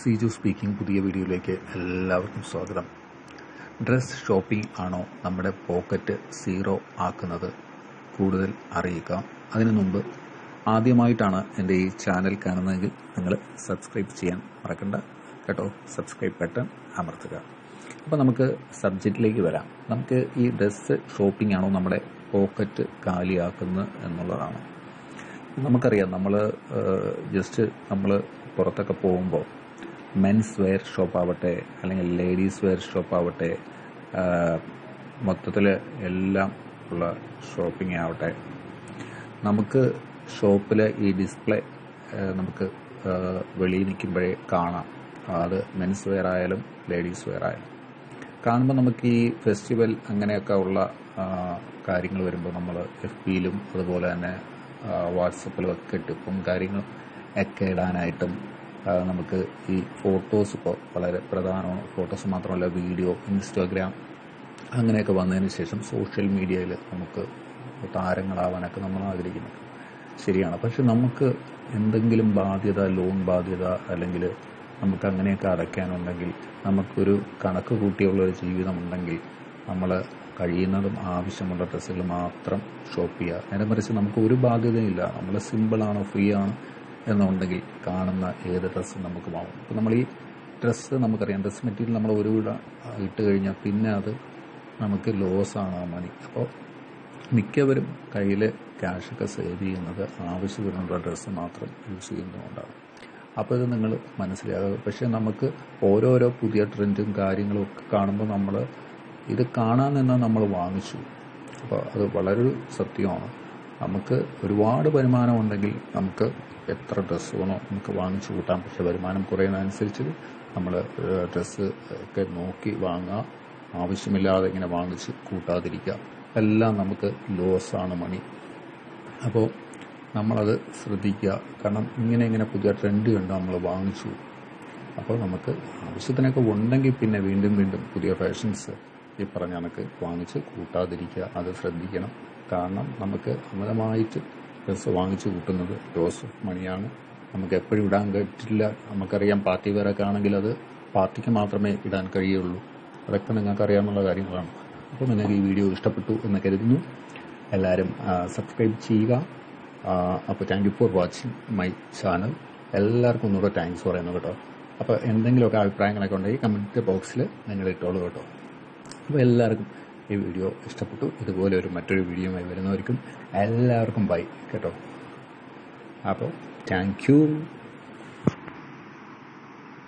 Siju speaking പുതിയ വീഡിയോയിലേക്ക് എല്ലാവർക്കും സ്വാഗതം. ഡ്രസ് ഷോപ്പിംഗ് ആണോ നമ്മുടെ പോക്കറ്റ് സീറോ ആക്കുന്നത്? കൂടുതൽ അറിയുക അതിനു മുമ്പ് ആദ്യമായിട്ടാണ് എന്റെ ഈ ചാനൽ കാണുന്നതെങ്കിൽ നിങ്ങൾ സബ്സ്ക്രൈബ് ചെയ്യാൻ മറക്കണ്ട. കേട്ടോ? സബ്സ്ക്രൈബ് ബട്ടൺ അമർത്തുക. അപ്പോൾ നമുക്ക് സബ്ജക്റ്റിലേക്ക് വരാം. നമുക്ക് ഈ ഡ്രസ്സ് ഷോപ്പിംഗ് ആണോ നമ്മുടെ പോക്കറ്റ് കാലിയാക്കുന്നത് എന്നുള്ളതാണ്. നമുക്കറിയാം നമ്മൾ ജസ്റ്റ് നമ്മൾ പുറത്തൊക്കെ പോകുമ്പോൾ മെൻസ് വെയർ ഷോപ്പ് ആവട്ടെ അല്ലെങ്കിൽ ലേഡീസ് വെയർ ഷോപ്പ് ആവട്ടെ മൊത്തത്തിൽ എല്ലാം ഉള്ള ഷോപ്പിംഗ് ആവട്ടെ. നമുക്ക് ഷോപ്പിൽ ഈ ഡിസ്പ്ലേ നമുക്ക് വെളിയിൽ നിൽക്കുമ്പോഴേ കാണാം. അത് മെൻസ് വെയർ ആയാലും ലേഡീസ് വെയർ ആയാലും. കാണുമ്പോൾ നമുക്ക് ഈ ഫെസ്റ്റിവൽ അങ്ങനെയൊക്കെ ഉള്ള കാര്യങ്ങൾ വരുമ്പോൾ നമ്മൾ എഫ് പിയിലും അതുപോലെ തന്നെ വാട്സപ്പിലും ഒക്കെ ടിപ്പും കാര്യങ്ങളും ഒക്കെ ഇടാനായിട്ടും നമുക്ക് ഈ ഫോട്ടോസ് ഇപ്പോൾ വളരെ പ്രധാനമാണ്. ഫോട്ടോസ് മാത്രമല്ല വീഡിയോ ഇൻസ്റ്റാഗ്രാം അങ്ങനെയൊക്കെ വന്നതിന് ശേഷം സോഷ്യൽ മീഡിയയിൽ നമുക്ക് താരങ്ങളാവാനൊക്കെ നമ്മൾ ആഗ്രഹിക്കുന്നു. ശരിയാണ്. പക്ഷെ നമുക്ക് എന്തെങ്കിലും ബാധ്യത ലോൺ ബാധ്യത അല്ലെങ്കിൽ നമുക്ക് അങ്ങനെയൊക്കെ അടയ്ക്കാനുണ്ടെങ്കിൽ നമുക്കൊരു കണക്ക് കൂട്ടിയുള്ള ഒരു ജീവിതമുണ്ടെങ്കിൽ നമ്മൾ കഴിയുന്നതും ആവശ്യമുള്ള ഡ്രസ്സുകൾ മാത്രം ഷോപ്പ് ചെയ്യുക. നേരെ മറിച്ച് നമുക്ക് ഒരു ബാധ്യതയില്ല നമ്മൾ സിമ്പിളാണ് ഫ്രീ ആണ് എന്നുണ്ടെങ്കിൽ കാണുന്ന ഏത് ഡ്രസ്സ് നമുക്ക് വാങ്ങും. അപ്പോൾ നമ്മൾ ഈ ഡ്രസ്സ് നമുക്കറിയാം. ഡ്രസ് മെറ്റീരിയൽ നമ്മൾ ഒരു ഇട്ട് കഴിഞ്ഞാൽ പിന്നെ അത് നമുക്ക് ലോസ് ആ മണി അപ്പോൾ മിക്കവരും കയ്യിൽ ക്യാഷൊക്കെ സേവ് ചെയ്യുന്നത് ആവശ്യത്തിനുള്ള ഡ്രസ്സ് മാത്രം യൂസ് ചെയ്യുന്നതുകൊണ്ടാണ്. അപ്പോൾ ഇത് നിങ്ങൾ മനസ്സിലാകുക പക്ഷേ നമുക്ക് ഓരോരോ പുതിയ ട്രെൻഡും കാര്യങ്ങളും ഒക്കെ കാണുമ്പോൾ നമ്മൾ ഇത് കാണാൻ നിന്ന് നമ്മൾ വാങ്ങിച്ചു. അപ്പോൾ അത് വളരെ സത്യമാണ്. നമുക്ക് ഒരുപാട് വരുമാനം ഉണ്ടെങ്കിൽ നമുക്ക് എത്ര ഡ്രസ്സ് വേണോ നമുക്ക് വാങ്ങിച്ചു കൂട്ടാം. പക്ഷെ വരുമാനം കുറയുന്നതനുസരിച്ച് നമ്മൾ ഡ്രസ്സ് ഒക്കെ നോക്കി വാങ്ങുക ആവശ്യമില്ലാതെ ഇങ്ങനെ വാങ്ങിച്ച് കൂട്ടാതിരിക്കുക എല്ലാം നമുക്ക് ലോസാണ് മണി അപ്പോൾ നമ്മളത് ശ്രദ്ധിക്കുക കാരണം ഇങ്ങനെ ഇങ്ങനെ പുതിയ ട്രെൻഡ് കണ്ട് നമ്മൾ വാങ്ങിച്ചു. അപ്പോൾ നമുക്ക് ആവശ്യത്തിനൊക്കെ ഉണ്ടെങ്കിൽ പിന്നെ വീണ്ടും വീണ്ടും പുതിയ ഫാഷൻസ് ഈ പറഞ്ഞ കണക്ക് വാങ്ങിച്ച് കൂട്ടാതിരിക്കുക അത് ശ്രദ്ധിക്കണം. കാരണം നമുക്ക് അമിതമായിട്ട് ഡ്രസ്സ് വാങ്ങിച്ചു കൂട്ടുന്നത് ലോസ് മണിയാണ്. നമുക്ക് എപ്പോഴും ഇടാൻ പറ്റില്ല നമുക്കറിയാം പാർട്ടി വേറൊക്കെ ആണെങ്കിൽ അത് പാർട്ടിക്ക് മാത്രമേ ഇടാൻ കഴിയുള്ളൂ. അതൊക്കെ നിങ്ങൾക്ക് കാര്യങ്ങളാണ്. അപ്പോൾ നിങ്ങൾക്ക് ഈ വീഡിയോ ഇഷ്ടപ്പെട്ടു എന്ന് കരുതുന്നു. എല്ലാവരും സബ്സ്ക്രൈബ് ചെയ്യുക. അപ്പോൾ thank you for watching my channel എല്ലാവർക്കും ഒന്നുകൂടെ താങ്ക്സ് പറയുന്നു കേട്ടോ. അപ്പോൾ എന്തെങ്കിലുമൊക്കെ അഭിപ്രായങ്ങളൊക്കെ ഉണ്ടെങ്കിൽ കമന്റ് ബോക്സിൽ നിങ്ങൾ ഇട്ടോളൂ കേട്ടോ. അപ്പോൾ എല്ലാവർക്കും ഈ വീഡിയോ ഇഷ്ടപ്പെട്ടു. ഇതുപോലെ ഒരു മറ്റൊരു വീഡിയോയുമായി വരുന്നവർക്കും എല്ലാവർക്കും ബൈ കേട്ടോ. അപ്പോൾ താങ്ക് യു